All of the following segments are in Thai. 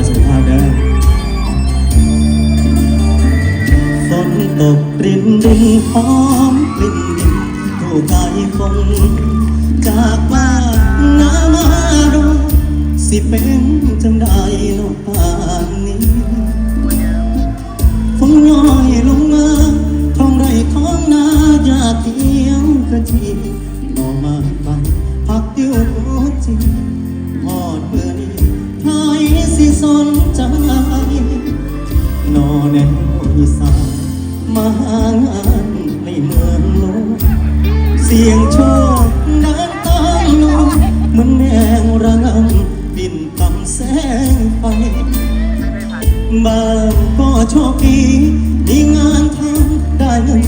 าสุขภาเด้อฝนตกรินดินหอมกลิ่นดินผู้กายงจากบ้านนามาดูสิเป็นจังได้นอกานนี้ฝนย้อยลงมาท้องไร่ท้องนาอยากเที่ยวกระจีหน่อมาบังพักเดียวหัวใจ สนใจนอแนวอีสานมาหางานในเมืองลวงเสียงโชคเดินตามลมเหมือนแมงระงำบินต่ำแสงไฟบางก็โชคดีมีงานทำได้เงิน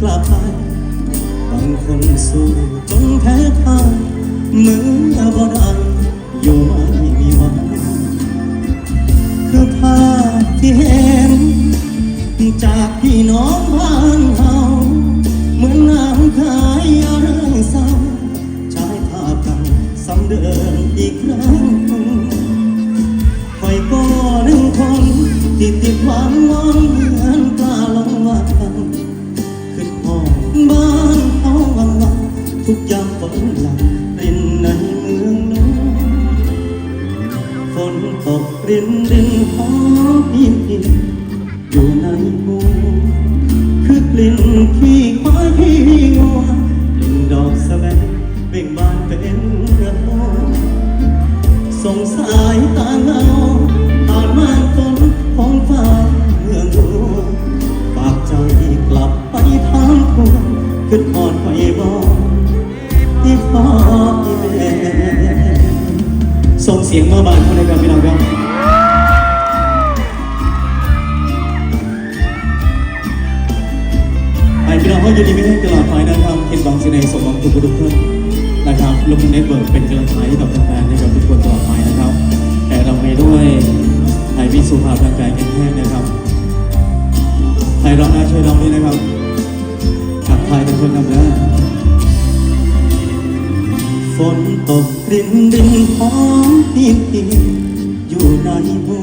กลับไปบางคนสู้จนแพ้ทางเมื่อบ่ได้อยู่ม่มี ที่เห็น จากพี่น้องบ้านเฮาเหมือนน้ำขา ตกรินรินหอมพิมพิมอยู่ในหูคือกลิ่นขี้ควายขี้งัวกลิ่นดอกสะแบงเบ่งบานเป็นเรือโส่งสายตาเงาผ่านม่านฝนของฟ้าเมืองหลวงฝากใจกลับไปทางทวนขึ้นหอดไปบอกที่พ่อที่แม่ส่งเสียงมาบานคนในกันพี่ บเห็นางสิ่งในสมองทุกทุกคนนะครับลงเน็ตเบิร์กเป็นกำลังใจให้กับแฟนๆให้กับทุกคนตลอดไปนะครับ แต่เราไปด้วยไทยพิสุภาพร่างกายแข็งแรงนะครับไทยร้องนะช่วยร้องด้วยนะครับขับไทยทุกคนนำนะฝนตกรินรินหอมพิมพิอยู่ในหู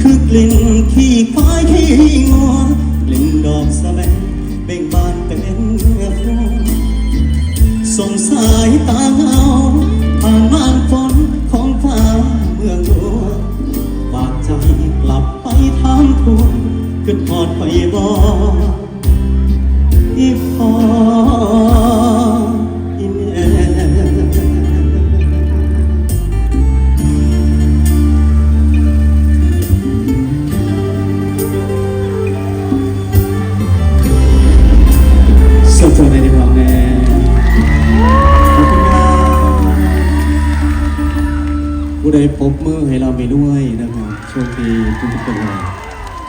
คือกลิ่นขี้ควายขี้งัวกลิ่นดอกสะแบง เบ่งบานเป็นเรือโส่งสายตาเงาผ่านม่านฝนของฟ้าเมืองหลวงฝากใจกลับไปทางทุ่งขึ้นทอดไปบอกอีพอ ผู้ใดพบมือให้เราไปด้วยนะครับโชคดีทุกๆคนเลย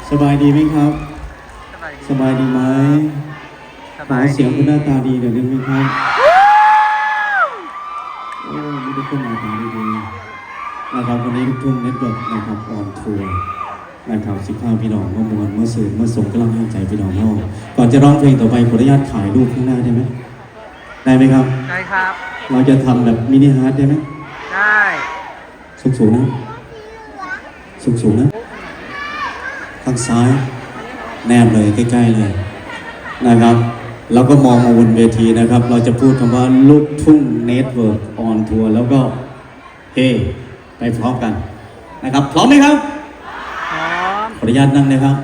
สบายดีไหมครับ สบายดีไหมขอเสียงคุณหน้าตาดีหน่อยได้ไหมครับโอ้มีทุกคนหน้าตาดีๆนะครับวันนี้ลูกทุ่งเน็ตเวิร์กนะครับออนทัวร์นะครับสิบห้าพี่น้องเมื่อมวลเมื่อสื่อเมื่อส่งกำลังใจพี่น้องเราก่อนจะร้องเพลงต่อไปขออนุญาตถ่ายรูปข้างหน้าได้ไหมได้ไหมครับ ได้ครับ เราจะทำแบบมินิฮาร์ดได้ไหมได้ สูงสูงๆนะสูงสูงๆนะข้างซ้าย แนบเลยใกล้ๆเลยนะครับ แล้วก็มองมาบนเวทีนะครับ เราจะพูดคำว่าลูกทุ่งเน็ตเวิร์กออนทัวร์แล้วก็เฮไปพร้อมกันนะครับ พร้อมไหมครับพร้อมขออนุญาตนั่งนะครับ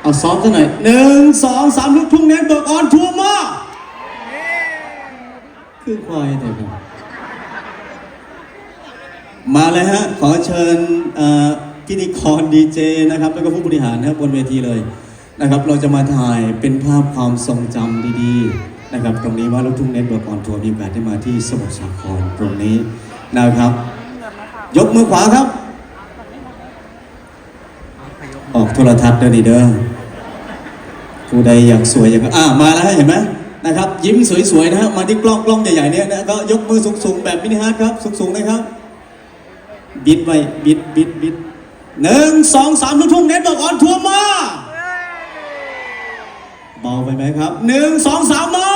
เอาซ้อมสักหน่อยหนึ่งสองสามลูกทุ่งเน็ตเวิร์กออนทัวร์มาคือควายแต่ครับ มาเลยฮะ ขอเชิญเอ่อพิธีกรดีเจนะครับ แล้วก็ผู้บริหารนะครับบนเวทีเลยนะครับ เราจะมาถ่ายเป็นภาพความทรงจำดีๆนะครับ ตรงนี้ว่าลูกทุ่งเน็ตเวิร์กออนทัวร์มีโอกาสได้มาที่สมุทรสาครตรงนี้นะครับ ยกมือขวาครับ ออกโทรทัศน์เด้อดีเด้อผู้ใดอยากสวยอย่างอ่ามาแล้วเห็นไหมนะครับ ยิ้มสวยๆนะฮะมาที่กล้องกล้องใหญ่ๆเนี่ยนะก็ยกมือสูงๆแบบมินิฮาร์ดครับสูงๆนะครับ บิดไว้บิดบิดบิดหนึ่งสองสามลูกทุ่งเน็ตบอกออนทัวร์มาเบาไปไหมครับหนึ่งสองสามมา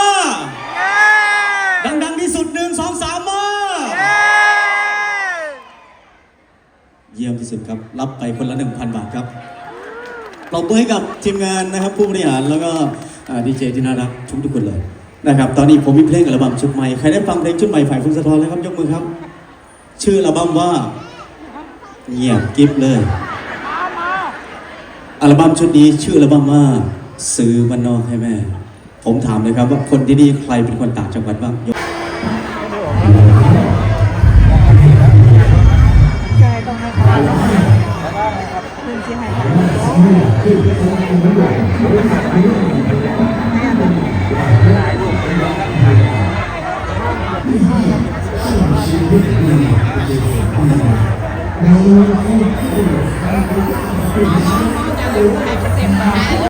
ดังๆที่สุดหนึ่งสองสามมาเยี่ยมที่สุดครับ รับไปคนละหนึ่งพันบาทครับปรบมือให้กับทีมงานนะครับ ผู้บริหารแล้วก็ดีเจที่น่ารักทุกทุกคนเลยนะครับ ตอนนี้ผมมีเพลงอัลบั้มชุดใหม่ ใครได้ฟังเพลงชุดใหม่ฝ่ายฟุ้งสะท้อนแล้วครับ ยกมือครับ ชื่ออัลบั้มว่า เงียบกิฟเลย อัลบั้มชุดนี้ชื่ออัลบั้มว่าซื้อมันนอกให้แม่ ผมถามเลยครับว่าคนที่นี่ใครเป็นคนต่างจังหวัดบ้าง ยกใช่ต้องให้เขาพื้นที่ให้เขา